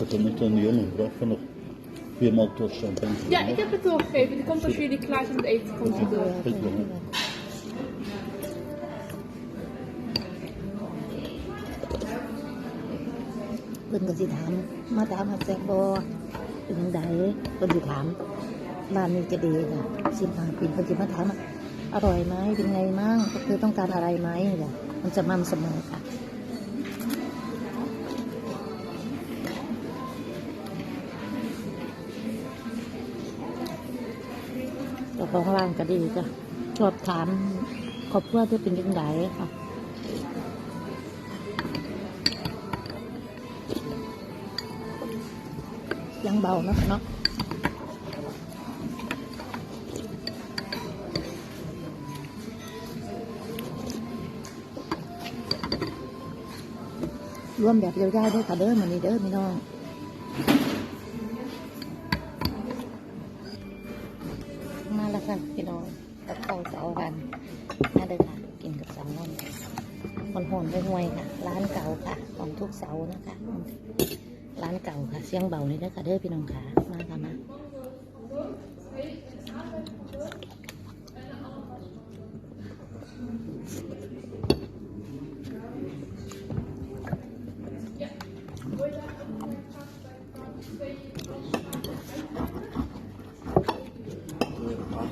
Dat er met een jongen vraagt van nog vier maal tot champagne. Ja, ik heb het doorgegeven. Die komt als jullie klaar zijn met eten, komt ze door. Ik wil het. เพิ่นก็สิถามมาถามว่าแซ่บบ่เป็นจังไดเพิ่นสิถามบ้านนี้จะดีค่ะสิมาปีเพิ่นสิมาถามว่าอร่อยไหมเป็นไงมั่งก็คือต้องการอะไรไหมเนี่ยมันจะมั่นเสมอค่ะ ของร้านก็ดีจ้ะชอบถามครอบครัวที่เป็นยังไงค่ะยังเบาเนอะเนาะร่วมแบบยาวๆด้วยค่ะเด้อมันนี่เด้อพี่น้อง มาแล้วค่ะพี่น้องกับข้าวเสากันมาเด้อค่ะ กินกับสามน้ำคนหอนๆห่วยค่ะ ร้านเก่าค่ะ ของทุกเสานะคะ ร้านเก่าค่ะ เสียงเบาเลยนะคะเด้อพี่น้องค่ะ มาค่ะมา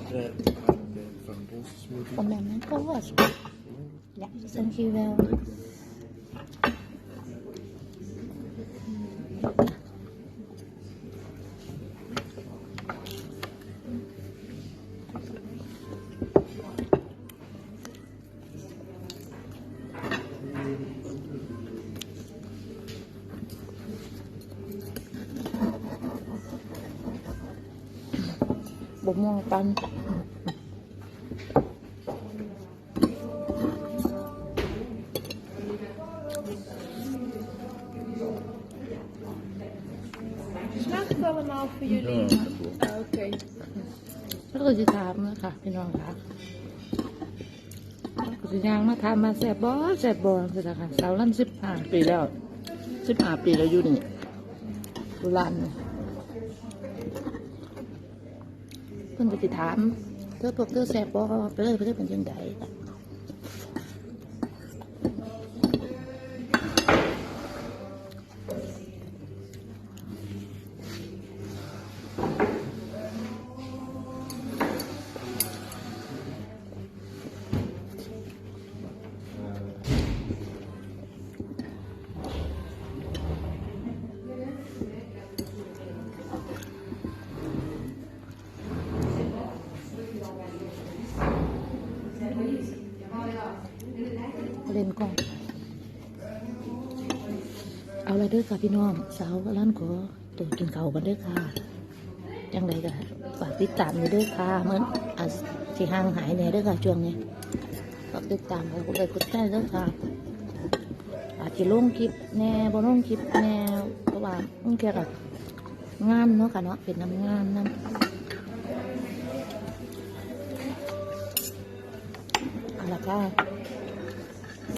คอมเมนต์นั้นก็ว่าอยากสังคีเวลบกม่วงปัน Smaakt het allemaal voor jullie? Ja, dat wel. Ah, Oké. แล้วก็จะถามนะคะพี่น้องค่ะก็จะยางมาถามมาแสบบ่แสบบ่คือค่ะสาวลั่นสิบห้าปีแล้วสิบห้าปีแล้วอยู่นี่ดูร้านนี่เพิ่นก็จะถามเธอพวกเธอแสบบ่ไปเลยไปเลยเป็นยังไง ล่นกล้อง เอาละเด้อค่ะพี่น้อง สาวร้านขอตัวกินเขากันเด้อค่ะจังไรก็ฝากติดตามอยู่เด้อค่ะเหมือนอาจสิห่างหายแหน่เด้อค่ะช่วงนี้ฝากติดตามไปกดไลค์กดแชร์เด้อค่ะอาจจะลงคลิปแน่บ่ลงคลิปแน่เพราะว่ามันเกี่ยวกับงานเนาะค่ะเนาะเป็นน้ำงานนั่นเอาละค่ะ